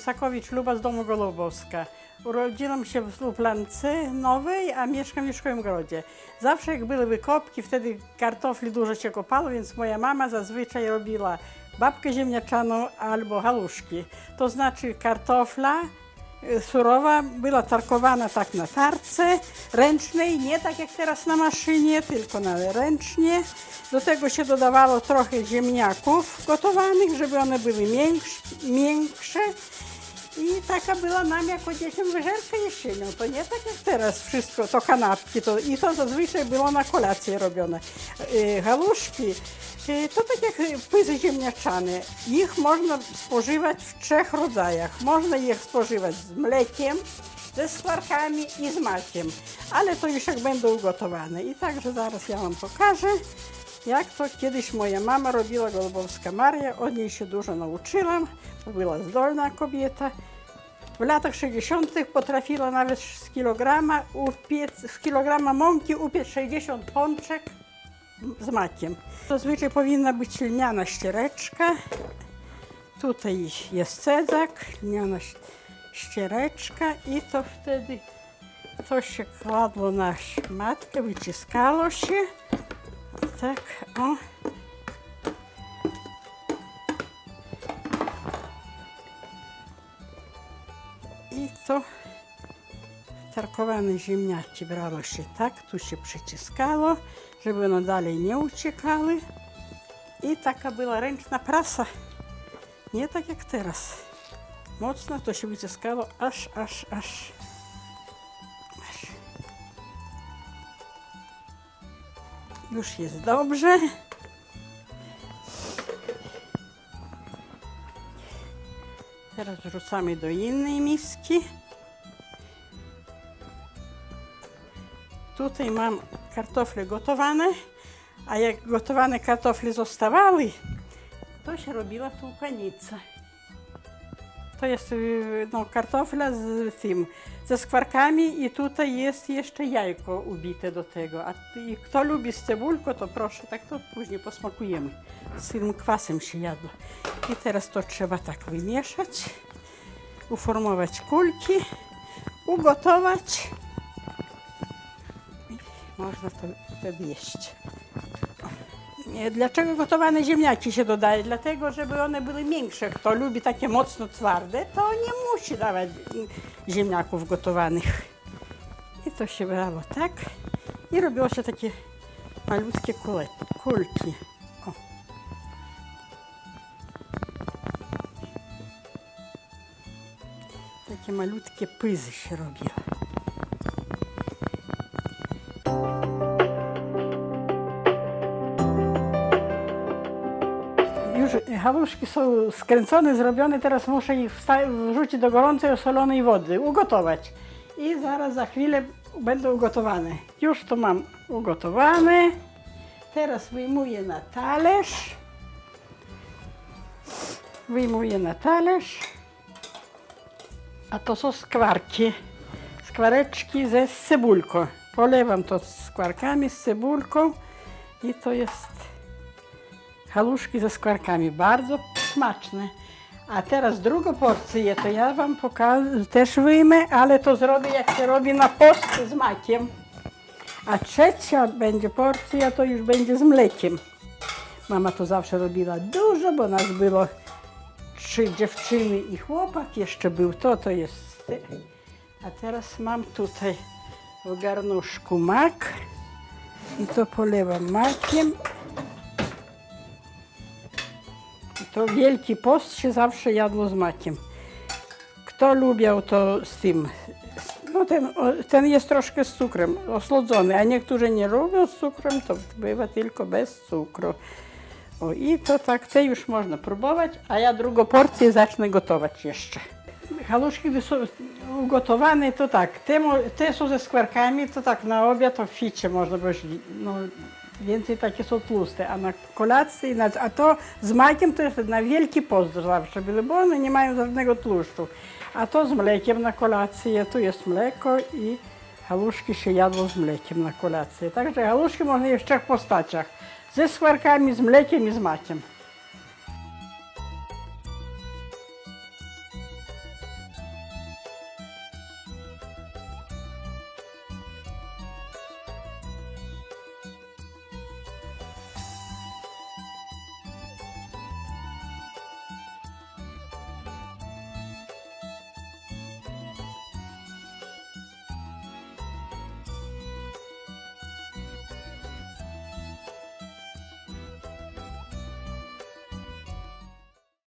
Sakowicz Luba z domu Golubowska. Urodziłam się w Luplance Nowej, a mieszkam w Mieszkowym Grodzie. Zawsze jak były wykopki, wtedy kartofli dużo się kopało, więc moja mama zazwyczaj robiła babkę ziemniaczaną albo haluszki. To znaczy kartofla y, surowa była tarkowana tak na tarce ręcznej, nie tak jak teraz na maszynie, tylko na ręcznie. Do tego się dodawało trochę ziemniaków gotowanych, żeby one były miększ, miększe. I taka była nam jako dzieciom wyżerka jesienią. To nie tak jak teraz wszystko, to kanapki. To, I to zazwyczaj było na kolację robione. Yy, Haluszki yy, to tak jak pyzy ziemniaczane. Ich można spożywać w trzech rodzajach. Można je spożywać z mlekiem, ze skwarkami i z makiem. Ale to już jak będą ugotowane. I także zaraz ja Wam pokażę, jak to kiedyś moja mama robiła Golubowska Maria. Od niej się dużo nauczyłam. Była zdolna kobieta. W latach 60. potrafiła nawet z kilograma, upiec, z kilograma mąki upiec 60 pączek z makiem. Zazwyczaj powinna być lniana ściereczka. Tutaj jest cedzak, lniana ściereczka i to wtedy to się kładło na szmatkę, wyciskało się. Tak, o. I to tarkowane ziemniaki brało się tak, tu się przyciskało, żeby one dalej nie uciekały. I taka była ręczna prasa. Nie tak jak teraz. Mocno to się wyciskało aż, aż, aż. Już jest dobrze. Teraz wrzucamy do innej miski. Tutaj mam kartofle gotowane, a jak gotowane kartofle zostawały, to się robiła tłukanica. To jest y, no, kartofla z tym, ze skwarkami i tutaj jest jeszcze jajko ubite do tego. A i kto lubi z cebulką, to proszę, tak to później posmakujemy. Z tym kwasem się jadło. I teraz to trzeba tak wymieszać, uformować kulki, ugotować. Można to wtedy jeść. Dlaczego gotowane ziemniaki się dodaje? Dlatego, żeby one były miększe. Kto lubi takie mocno twarde, to nie musi dawać ziemniaków gotowanych. I to się brało tak i robiło się takie malutkie kule, kulki. O. Takie malutkie pyzy się robiło. Już haluszki są skręcone, zrobione, teraz muszę ich wrzucić do gorącej, osolonej wody, ugotować. I zaraz za chwilę będą ugotowane. Już to mam ugotowane. Teraz wyjmuję na talerz. Wyjmuję na talerz. A to są skwarki. Skwareczki ze cebulką. Polewam to skwarkami z cebulką i to jest haluszki ze skwarkami. Bardzo smaczne. A teraz drugą porcję to ja Wam pokażę, też wyjmę, ale to zrobię jak się robi na post z makiem. A trzecia będzie porcja, to już będzie z mlekiem. Mama to zawsze robiła dużo, bo nas było trzy dziewczyny i chłopak. Jeszcze był to, to jest... A teraz mam tutaj w garnuszku mak i to polewam makiem. To Wielki Post się zawsze jadło z makiem. Kto lubiał to z tym, no ten, ten jest troszkę z cukrem, osłodzony, a niektórzy nie lubią z cukrem, to bywa tylko bez cukru. O i to tak, te już można próbować, a ja drugą porcję zacznę gotować jeszcze. Haluszki ugotowane, to tak, te, te są ze skwarkami, to tak na obiad to w ficie można by no, więcej takie są tłuste, a na kolację, na, a to z makiem to jest na wielki post zawsze były, bo one nie mają żadnego tłuszczu. A to z mlekiem na kolację, tu jest mleko i haluszki się jadło z mlekiem na kolację. Także haluszki można jeść w trzech postaciach. Ze skwarkami, z mlekiem i z makiem.